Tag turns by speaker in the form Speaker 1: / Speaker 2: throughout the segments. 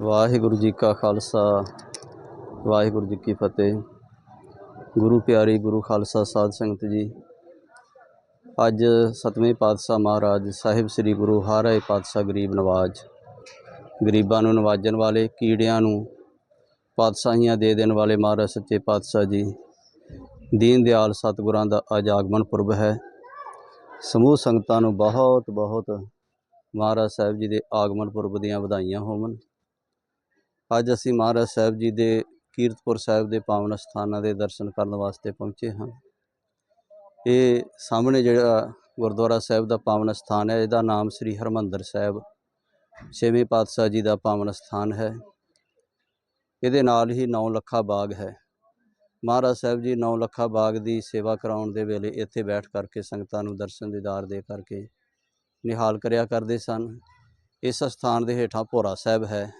Speaker 1: ਵਾਹਿਗੁਰੂ ਜੀ ਕਾ ਖਾਲਸਾ, ਵਾਹਿਗੁਰੂ ਜੀ ਕੀ ਫਤਿਹ। ਗੁਰੂ ਪਿਆਰੀ, ਗੁਰੂ ਖਾਲਸਾ ਸਾਧ ਸੰਗਤ ਜੀ, ਅੱਜ ਸਤਵੇਂ ਪਾਤਸ਼ਾਹ ਮਹਾਰਾਜ ਸਾਹਿਬ ਸ੍ਰੀ ਗੁਰੂ ਹਰਿ ਪਾਤਸ਼ਾਹ ਗਰੀਬ ਨਵਾਜ, ਗਰੀਬਾਂ ਨੂੰ ਨਵਾਜਣ ਵਾਲੇ, ਕੀੜਿਆਂ ਨੂੰ ਪਾਤਸ਼ਾਹੀਆਂ ਦੇ ਦੇਣ ਵਾਲੇ ਮਹਾਰਾਜ ਸੱਚੇ ਪਾਤਸ਼ਾਹ ਜੀ, ਦੀਨ ਦਿਆਲ ਸਤਿਗੁਰਾਂ ਦਾ ਅੱਜ ਆਗਮਨ ਪੁਰਬ ਹੈ। ਸਮੂਹ ਸੰਗਤਾਂ ਨੂੰ ਬਹੁਤ ਬਹੁਤ ਮਹਾਰਾਜ ਸਾਹਿਬ ਜੀ ਦੇ ਆਗਮਨ ਪੁਰਬ ਦੀਆਂ ਵਧਾਈਆਂ ਹੋਵਨ ਅੱਜ ਅਸੀਂ ਮਹਾਰਾਜ ਸਾਹਿਬ ਜੀ ਦੇ ਕੀਰਤਪੁਰ ਸਾਹਿਬ ਦੇ ਪਾਵਨ ਸਥਾਨਾਂ ਦੇ ਦਰਸ਼ਨ ਕਰਨ ਵਾਸਤੇ ਪਹੁੰਚੇ ਹਾਂ। ਇਹ ਸਾਹਮਣੇ ਜਿਹੜਾ ਗੁਰਦੁਆਰਾ ਸਾਹਿਬ ਦਾ ਪਾਵਨ ਸਥਾਨ ਹੈ, ਇਹਦਾ ਨਾਮ ਸ੍ਰੀ ਹਰਮੰਦਰ ਸਾਹਿਬ, ਛੇਵੇਂ ਪਾਤਸ਼ਾਹ ਜੀ ਦਾ ਪਾਵਨ ਸਥਾਨ ਹੈ। ਇਹਦੇ ਨਾਲ ਹੀ 9 ਲੱਖਾ ਬਾਗ ਹੈ। ਮਹਾਰਾਜ ਸਾਹਿਬ ਜੀ 9 ਲੱਖਾ ਬਾਗ ਦੀ ਸੇਵਾ ਕਰਾਉਣ ਦੇ ਵੇਲੇ ਇੱਥੇ ਬੈਠ ਕਰਕੇ ਸੰਗਤਾਂ ਨੂੰ ਦਰਸ਼ਨ ਦੀਦਾਰ ਦੇ ਕਰਕੇ ਨਿਹਾਲ ਕਰਿਆ ਕਰਦੇ ਸਨ। ਇਸ ਸਥਾਨ ਦੇ ਹੇਠਾਂ ਭੋਰਾ ਸਾਹਿਬ ਹੈ।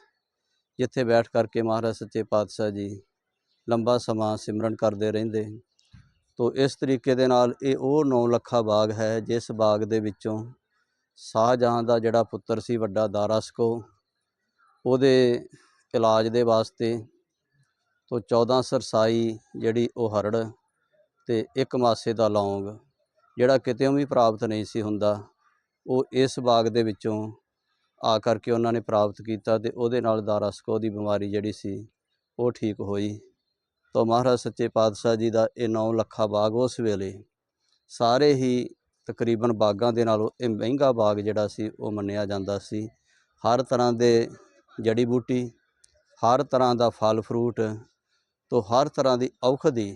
Speaker 1: ਜਿੱਥੇ ਬੈਠ ਕਰਕੇ ਮਹਾਰਾਜ ਸੱਚੇ ਪਾਤਸ਼ਾਹ ਜੀ ਲੰਬਾ ਸਮਾਂ ਸਿਮਰਨ ਕਰਦੇ ਰਹਿੰਦੇ। ਤੋ ਇਸ ਤਰੀਕੇ ਦੇ ਨਾਲ ਇਹ ਉਹ 9 ਲੱਖਾ ਬਾਗ ਹੈ, ਜਿਸ ਬਾਗ ਦੇ ਵਿੱਚੋਂ ਸ਼ਾਹਜਹਾਂ ਦਾ ਜਿਹੜਾ ਪੁੱਤਰ ਸੀ, ਵੱਡਾ ਦਾਰਾ ਸਕੋ, ਉਹਦੇ ਇਲਾਜ ਦੇ ਵਾਸਤੇ ਤੋ 14 ਸਰਸਾਈ ਜਿਹੜੀ ਉਹ ਹਰੜ ਤੇ ਇੱਕ ਮਾਸੇ ਦਾ ਲੌਂਗ, ਜਿਹੜਾ ਕਿਤੇੋਂ ਵੀ ਪ੍ਰਾਪਤ ਨਹੀਂ ਸੀ ਹੁੰਦਾ, ਉਹ ਇਸ ਬਾਗ ਦੇ ਵਿੱਚੋਂ ਆ ਕਰਕੇ ਉਹਨਾਂ ਨੇ ਪ੍ਰਾਪਤ ਕੀਤਾ ਤੇ ਉਹਦੇ ਨਾਲ ਦਾਰਾ ਸਕੋ ਦੀ ਬਿਮਾਰੀ ਜਿਹੜੀ ਸੀ, ਉਹ ਠੀਕ ਹੋਈ। ਤਾਂ ਮਹਾਰਾਜ ਸੱਚੇ ਪਾਤਸ਼ਾਹ ਜੀ ਦਾ ਇਹ 9 ਲੱਖਾ ਬਾਗ ਉਸ ਵੇਲੇ ਸਾਰੇ ਹੀ ਤਕਰੀਬਨ ਬਾਗਾਂ ਦੇ ਨਾਲੋਂ ਇਹ ਮਹਿੰਗਾ ਬਾਗ ਜਿਹੜਾ ਸੀ, ਉਹ ਮੰਨਿਆ ਜਾਂਦਾ ਸੀ। ਹਰ ਤਰ੍ਹਾਂ ਦੇ ਜੜੀ ਬੂਟੀ, ਹਰ ਤਰ੍ਹਾਂ ਦਾ ਫਲ ਫਰੂਟ ਤੋਂ ਹਰ ਤਰ੍ਹਾਂ ਦੀ ਔਖਦੀ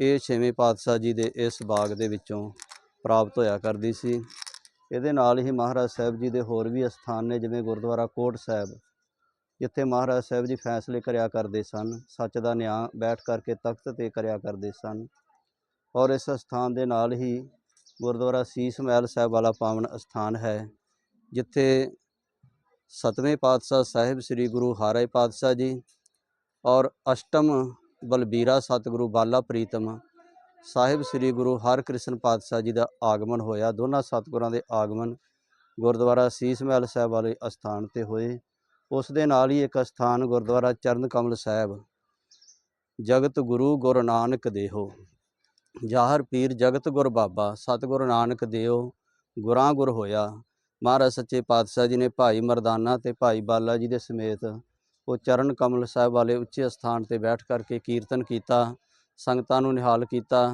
Speaker 1: ਇਹ ਛੇਵੇਂ ਪਾਤਸ਼ਾਹ ਜੀ ਦੇ ਇਸ ਬਾਗ ਦੇ ਵਿੱਚੋਂ ਪ੍ਰਾਪਤ ਹੋਇਆ ਕਰਦੀ ਸੀ। ਇਹਦੇ ਨਾਲ ਹੀ ਮਹਾਰਾਜ ਸਾਹਿਬ ਜੀ ਦੇ ਹੋਰ ਵੀ ਅਸਥਾਨ ਨੇ, ਜਿਵੇਂ ਗੁਰਦੁਆਰਾ ਕੋਟ ਸਾਹਿਬ, ਜਿੱਥੇ ਮਹਾਰਾਜ ਸਾਹਿਬ ਜੀ ਫੈਸਲੇ ਕਰਿਆ ਕਰਦੇ ਸਨ, ਸੱਚ ਦਾ ਨਿਆਂ ਬੈਠ ਕਰਕੇ ਤਖਤ ਤੇ ਕਰਿਆ ਕਰਦੇ ਸਨ ਔਰ ਇਸ ਅਸਥਾਨ ਦੇ ਨਾਲ ਹੀ ਗੁਰਦੁਆਰਾ ਸੀਸ ਮਹਿਲ ਸਾਹਿਬ ਵਾਲਾ ਪਾਵਨ ਅਸਥਾਨ ਹੈ, ਜਿੱਥੇ ਸਤਵੇਂ ਪਾਤਸ਼ਾਹ ਸਾਹਿਬ ਸ੍ਰੀ ਗੁਰੂ ਹਾਰੇ ਪਾਤਸ਼ਾਹ ਜੀ ਔਰ ਅਸ਼ਟਮ ਬਲਬੀਰਾ ਸਤਿਗੁਰੂ ਬਾਲਾ ਪ੍ਰੀਤਮ ਸਾਹਿਬ ਸ੍ਰੀ ਗੁਰੂ ਹਰਕ੍ਰਿਸ਼ਨ ਪਾਤਸ਼ਾਹ ਜੀ ਦਾ ਆਗਮਨ ਹੋਇਆ। ਦੋਨਾਂ ਸਤਿਗੁਰਾਂ ਦੇ ਆਗਮਨ ਗੁਰਦੁਆਰਾ ਸੀਸ ਮਹਿਲ ਸਾਹਿਬ ਵਾਲੇ ਅਸਥਾਨ ਤੇ ਹੋਏ। ਉਸ ਦੇ ਨਾਲ ਹੀ ਇੱਕ ਅਸਥਾਨ ਗੁਰਦੁਆਰਾ ਚਰਨ ਕਮਲ ਸਾਹਿਬ। ਜਗਤ ਗੁਰੂ ਗੁਰੂ ਨਾਨਕ ਦੇਹੋ। ਜਾਹਰ ਪੀਰ ਜਗਤ ਗੁਰ ਬਾਬਾ, ਸਤਿਗੁਰੂ ਨਾਨਕ ਦੇਓ ਗੁਰਾਂ ਗੁਰ ਹੋਇਆ। ਮਹਾਰਾਜ ਸੱਚੇ ਪਾਤਸ਼ਾਹ ਜੀ ਨੇ ਭਾਈ ਮਰਦਾਨਾ ਤੇ ਭਾਈ ਬਾਲਾ ਜੀ ਦੇ ਸਮੇਤ ਉਹ ਚਰਨ ਕਮਲ ਸਾਹਿਬ ਵਾਲੇ ਉੱਚੇ ਸਥਾਨ ਤੇ ਬੈਠ ਕਰਕੇ ਕੀਰਤਨ ਕੀਤਾ। ਸੰਗਤਾਂ ਨੂੰ ਨਿਹਾਲ ਕੀਤਾ।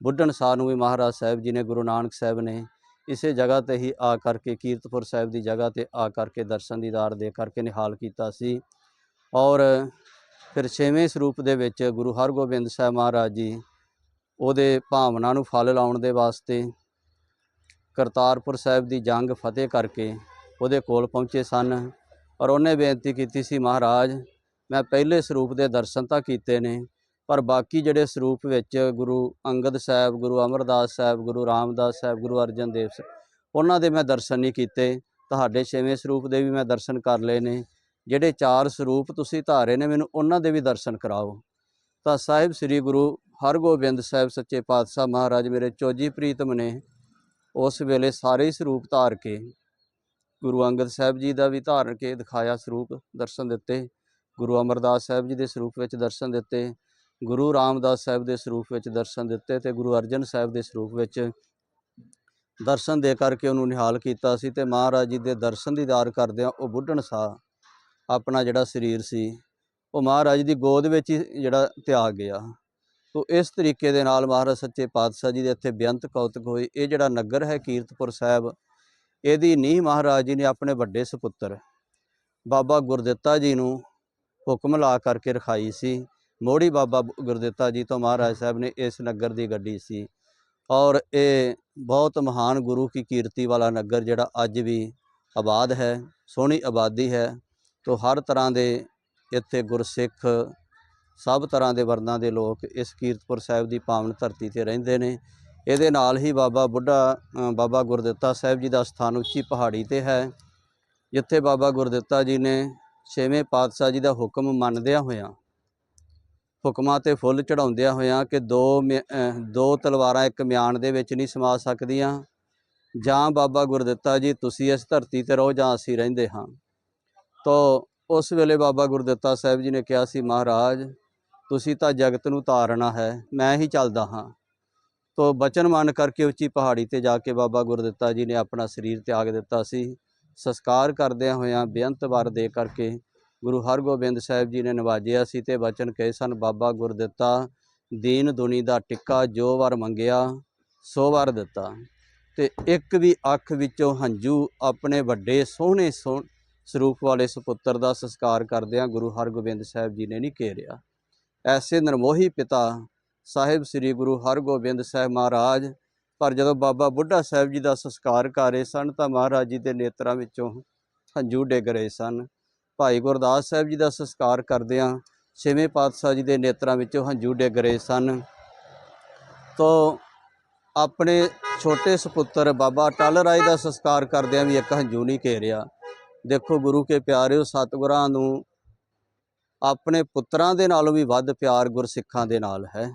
Speaker 1: ਬੁੱਢਣ ਸਾਹ ਨੂੰ ਵੀ ਮਹਾਰਾਜ ਸਾਹਿਬ ਜੀ ਨੇ, ਗੁਰੂ ਨਾਨਕ ਸਾਹਿਬ ਨੇ ਇਸੇ ਜਗ੍ਹਾ ਤੇ ਹੀ ਆ ਕਰਕੇ, ਕੀਰਤਪੁਰ ਸਾਹਿਬ ਦੀ ਜਗ੍ਹਾ ਤੇ ਆ ਕਰਕੇ ਦਰਸ਼ਨ ਦੀਦਾਰ ਦੇ ਕਰਕੇ ਨਿਹਾਲ ਕੀਤਾ ਸੀ। ਔਰ ਫਿਰ ਛੇਵੇਂ ਸਰੂਪ ਦੇ ਵਿੱਚ ਗੁਰੂ ਹਰਗੋਬਿੰਦ ਸਾਹਿਬ ਮਹਾਰਾਜ ਜੀ ਉਹਦੇ ਭਾਵਨਾ ਨੂੰ ਫਲ ਲਾਉਣ ਦੇ ਵਾਸਤੇ ਕਰਤਾਰਪੁਰ ਸਾਹਿਬ ਦੀ ਜੰਗ ਫਤਿਹ ਕਰਕੇ ਉਹਦੇ ਕੋਲ ਪਹੁੰਚੇ ਸਨ। ਔਰ ਉਹਨੇ ਬੇਨਤੀ ਕੀਤੀ ਸੀ, ਮਹਾਰਾਜ, ਮੈਂ ਪਹਿਲੇ ਸਰੂਪ ਦੇ ਦਰਸ਼ਨ ਤਾਂ ਕੀਤੇ ਨੇ ਪਰ ਬਾਕੀ ਜਿਹੜੇ ਸਰੂਪ ਵਿੱਚ ਗੁਰੂ ਅੰਗਦ ਸਾਹਿਬ, ਗੁਰੂ ਅਮਰਦਾਸ ਸਾਹਿਬ, ਗੁਰੂ ਰਾਮਦਾਸ ਸਾਹਿਬ, ਗੁਰੂ ਅਰਜਨ ਦੇਵ ਉਹਨਾਂ ਦੇ ਮੈਂ ਦਰਸ਼ਨ ਨਹੀਂ ਕੀਤੇ। ਤੁਹਾਡੇ ਛੇਵੇਂ ਸਰੂਪ ਦੇ ਵੀ ਮੈਂ ਦਰਸ਼ਨ ਕਰ ਲਏ ਨੇ। ਜਿਹੜੇ ਚਾਰ ਸਰੂਪ ਤੁਸੀਂ ਧਾਰੇ ਨੇ, ਮੈਨੂੰ ਉਹਨਾਂ ਦੇ ਵੀ ਦਰਸ਼ਨ ਕਰਾਓ। ਤਾਂ ਸਾਹਿਬ ਸ੍ਰੀ ਗੁਰੂ ਹਰਗੋਬਿੰਦ ਸਾਹਿਬ ਸੱਚੇ ਪਾਤਸ਼ਾਹ ਮਹਾਰਾਜ ਮੇਰੇ ਚੋਜੀ ਪ੍ਰੀਤਮ ਨੇ ਉਸ ਵੇਲੇ ਸਾਰੇ ਹੀ ਸਰੂਪ ਧਾਰ ਕੇ, ਗੁਰੂ ਅੰਗਦ ਸਾਹਿਬ ਜੀ ਦਾ ਵੀ ਧਾਰਨ ਕੇ ਦਿਖਾਇਆ ਸਰੂਪ ਦਰਸ਼ਨ ਦਿੱਤੇ। ਗੁਰੂ ਅਮਰਦਾਸ ਸਾਹਿਬ ਜੀ ਦੇ ਸਰੂਪ ਵਿੱਚ ਦਰਸ਼ਨ ਦਿੱਤੇ। ਗੁਰੂ ਰਾਮਦਾਸ ਸਾਹਿਬ ਦੇ ਸਰੂਪ ਵਿੱਚ ਦਰਸ਼ਨ ਦਿੱਤੇ ਤੇ ਗੁਰੂ ਅਰਜਨ ਸਾਹਿਬ ਦੇ ਸਰੂਪ ਵਿੱਚ ਦਰਸ਼ਨ ਦੇ ਕਰਕੇ ਉਹਨੂੰ ਨਿਹਾਲ ਕੀਤਾ ਸੀ ਤੇ ਮਹਾਰਾਜ ਜੀ ਦੇ ਦਰਸ਼ਨ ਦੀਦਾਰ ਕਰਦਿਆਂ ਉਹ ਬੁੱਢਣ ਸਾ ਆਪਣਾ ਜਿਹੜਾ ਸਰੀਰ ਸੀ, ਉਹ ਮਹਾਰਾਜ ਦੀ ਗੋਦ ਵਿੱਚ ਹੀ ਜਿਹੜਾ ਤਿਆਗ ਗਿਆ। ਤੋ ਇਸ ਤਰੀਕੇ ਦੇ ਨਾਲ ਮਹਾਰਾਜ ਸੱਚੇ ਪਾਤਸ਼ਾਹ ਜੀ ਦੇ ਇੱਥੇ ਬੇਅੰਤ ਕੌਤਕ ਹੋਈ। ਇਹ ਜਿਹੜਾ ਨਗਰ ਹੈ ਕੀਰਤਪੁਰ ਸਾਹਿਬ, ਇਹਦੀ ਨੀਂਹ ਮਹਾਰਾਜ ਜੀ ਨੇ ਆਪਣੇ ਵੱਡੇ ਸੁਪੁੱਤਰ ਬਾਬਾ ਗੁਰਦਿੱਤਾ ਜੀ ਨੂੰ ਹੁਕਮ ਲਾ ਕਰਕੇ ਰਖਾਈ ਸੀ। ਮੋੜੀ ਬਾਬਾ ਗੁਰਦਿੱਤਾ ਜੀ ਤੋਂ ਮਹਾਰਾਜ ਸਾਹਿਬ ਨੇ ਇਸ ਨਗਰ ਦੀ ਗੱਡੀ ਸੀ। ਔਰ ਇਹ ਬਹੁਤ ਮਹਾਨ ਗੁਰੂ ਕੀ ਕੀਰਤੀ ਵਾਲਾ ਨਗਰ ਜਿਹੜਾ ਅੱਜ ਵੀ ਆਬਾਦ ਹੈ, ਸੋਹਣੀ ਆਬਾਦੀ ਹੈ। ਤੋਂ ਹਰ ਤਰ੍ਹਾਂ ਦੇ ਇੱਥੇ ਗੁਰਸਿੱਖ, ਸਭ ਤਰ੍ਹਾਂ ਦੇ ਵਰਨਾਂ ਦੇ ਲੋਕ ਇਸ ਕੀਰਤਪੁਰ ਸਾਹਿਬ ਦੀ ਪਾਵਨ ਧਰਤੀ ਤੇ ਰਹਿੰਦੇ ਨੇ। ਇਹਦੇ ਨਾਲ ਹੀ ਬਾਬਾ ਬੁੱਢਾ ਬਾਬਾ ਗੁਰਦਿੱਤਾ ਸਾਹਿਬ ਜੀ ਦਾ ਸਥਾਨ ਉੱਚੀ ਪਹਾੜੀ ਤੇ ਹੈ, ਜਿੱਥੇ ਬਾਬਾ ਗੁਰਦਿੱਤਾ ਜੀ ਨੇ ਛੇਵੇਂ ਪਾਤਸ਼ਾਹ ਜੀ ਦਾ ਹੁਕਮ ਮੰਨਦਿਆਂ ਹੋਇਆਂ ਹੁਕਮਾਂ ਤੇ ਫੁੱਲ ਚੜਾਉਂਦਿਆਂ ਹੋਇਆਂ ਕਿ ਦੋ ਮਿ- ਦੋ ਤਲਵਾਰਾਂ ਇੱਕ ਮਿਆਨ ਦੇ ਵਿੱਚ ਨਹੀਂ ਸਮਾ ਸਕਦੀਆਂ। ਜਾਂ ਬਾਬਾ ਗੁਰਦਿੱਤਾ ਜੀ, ਤੁਸੀਂ ਇਸ ਧਰਤੀ ਤੇ ਰਹੋ ਜਾਂ ਅਸੀਂ ਰਹਿੰਦੇ ਹਾਂ। ਤੋ ਉਸ ਵੇਲੇ ਬਾਬਾ ਗੁਰਦਿੱਤਾ ਸਾਹਿਬ ਜੀ ਨੇ ਕਿਹਾ ਸੀ, ਮਹਾਰਾਜ, ਤੁਸੀਂ ਤਾਂ ਜਗਤ ਨੂੰ ਤਾਰਨਾ ਹੈ, ਮੈਂ ਹੀ ਚੱਲਦਾ ਹਾਂ। ਤੋ ਬਚਨ ਮੰਨ ਕਰਕੇ ਉੱਚੀ ਪਹਾੜੀ ਤੇ ਜਾ ਕੇ ਬਾਬਾ ਗੁਰਦਿੱਤਾ ਜੀ ਨੇ ਆਪਣਾ ਸਰੀਰ ਤਿਆਗ ਦਿੱਤਾ ਸੀ। ਸੰਸਕਾਰ ਕਰਦਿਆਂ ਹੋਇਆਂ ਬੇਅੰਤ ਵਰ ਦੇ ਕਰਕੇ ਗੁਰੂ ਹਰਗੋਬਿੰਦ ਸਾਹਿਬ ਜੀ ਨੇ ਨਵਾਜਿਆ ਸੀ ਤੇ ਬਚਨ ਕਹੇ ਸਨ, ਬਾਬਾ ਗੁਰਦਿੱਤਾ, ਦੀਨ ਦੁਨੀ ਦਾ ਟਿੱਕਾ ਜੋ ਵਾਰ ਮੰਗਿਆ, ਸੋ ਵਾਰ ਦਿੱਤਾ। ਤੇ ਇੱਕ ਵੀ ਅੱਖ ਵਿੱਚੋਂ ਹੰਝੂ ਆਪਣੇ ਵੱਡੇ ਸੋਹਣੇ ਸੋਹ, ਸਰੂਪ ਵਾਲੇ ਸੁਪੁੱਤਰ ਦਾ ਸੰਸਕਾਰ ਕਰਦਿਆਂ ਗੁਰੂ ਹਰਗੋਬਿੰਦ ਸਾਹਿਬ ਜੀ ਨੇ ਨਹੀਂ ਘੇਰਿਆ। ਐਸੇ ਨਿਰਮੋਹੀ ਪਿਤਾ ਸਾਹਿਬ ਸ੍ਰੀ ਗੁਰੂ ਹਰਗੋਬਿੰਦ ਸਾਹਿਬ ਮਹਾਰਾਜ, ਪਰ ਜਦੋਂ ਬਾਬਾ ਬੁੱਢਾ ਸਾਹਿਬ ਜੀ ਦਾ ਸੰਸਕਾਰ ਕਰ ਰਹੇ ਸਨ, ਤਾਂ ਮਹਾਰਾਜ ਜੀ ਦੇ ਨੇਤਰਾਂ ਵਿੱਚੋਂ ਹੰਝੂ ਡਿੱਗ ਰਹੇ ਸਨ। ਭਾਈ ਗੁਰਦਾਸ ਸਾਹਿਬ ਜੀ ਦਾ ਸੰਸਕਾਰ ਕਰਦਿਆਂ ਛੇਵੇਂ ਪਾਤਸ਼ਾਹ ਜੀ ਦੇ ਨੇਤਰਾਂ ਵਿੱਚੋਂ ਹੰਝੂ ਡਿੱਗ ਰਹੇ ਸਨ। ਤੋਂ ਆਪਣੇ ਛੋਟੇ ਸੁਪੁੱਤਰ ਬਾਬਾ ਟਲ ਰਾਏ ਦਾ ਸੰਸਕਾਰ ਕਰਦਿਆਂ ਵੀ ਇੱਕ ਹੰਝੂ ਨਹੀਂ ਘੇਰਿਆ। ਦੇਖੋ ਗੁਰੂ ਕੇ ਪਿਆਰਿਓ, ਸਤਿਗੁਰਾਂ ਨੂੰ ਆਪਣੇ ਪੁੱਤਰਾਂ ਦੇ ਨਾਲੋਂ ਵੀ ਵੱਧ ਪਿਆਰ ਗੁਰਸਿੱਖਾਂ ਦੇ ਨਾਲ ਹੈ।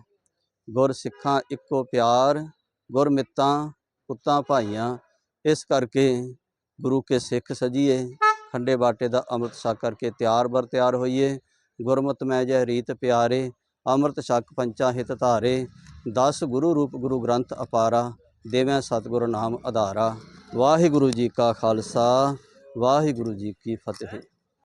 Speaker 1: ਗੁਰਸਿੱਖਾਂ ਇੱਕੋ ਪਿਆਰ, ਗੁਰਮਿੱਤਾਂ, ਪੁੱਤਾਂ, ਭਾਈਆਂ। ਇਸ ਕਰਕੇ ਗੁਰੂ ਕੇ ਸਿੱਖ ਸਜੀਏ। ਖੰਡੇ ਬਾਟੇ ਦਾ ਅੰਮ੍ਰਿਤ ਛਕ ਕਰਕੇ ਤਿਆਰ ਬਰ ਤਿਆਰ ਹੋਈਏ। ਗੁਰਮਤਿ ਮੈਂ ਜੈ ਰੀਤ ਪਿਆਰੇ, ਅੰਮ੍ਰਿਤ ਛਕ ਪੰਚਾ ਹਿਤ ਧਾਰੇ। 10 ਗੁਰੂ ਰੂਪ ਗੁਰੂ ਗ੍ਰੰਥ ਅਪਾਰਾ, ਦੇਵੈ ਸਤਿਗੁਰ ਨਾਮ ਆਧਾਰਾ ਵਾਹਿਗੁਰੂ ਜੀ ਕਾ ਖਾਲਸਾ, ਵਾਹਿਗੁਰੂ ਜੀ ਕੀ ਫਤਿਹ।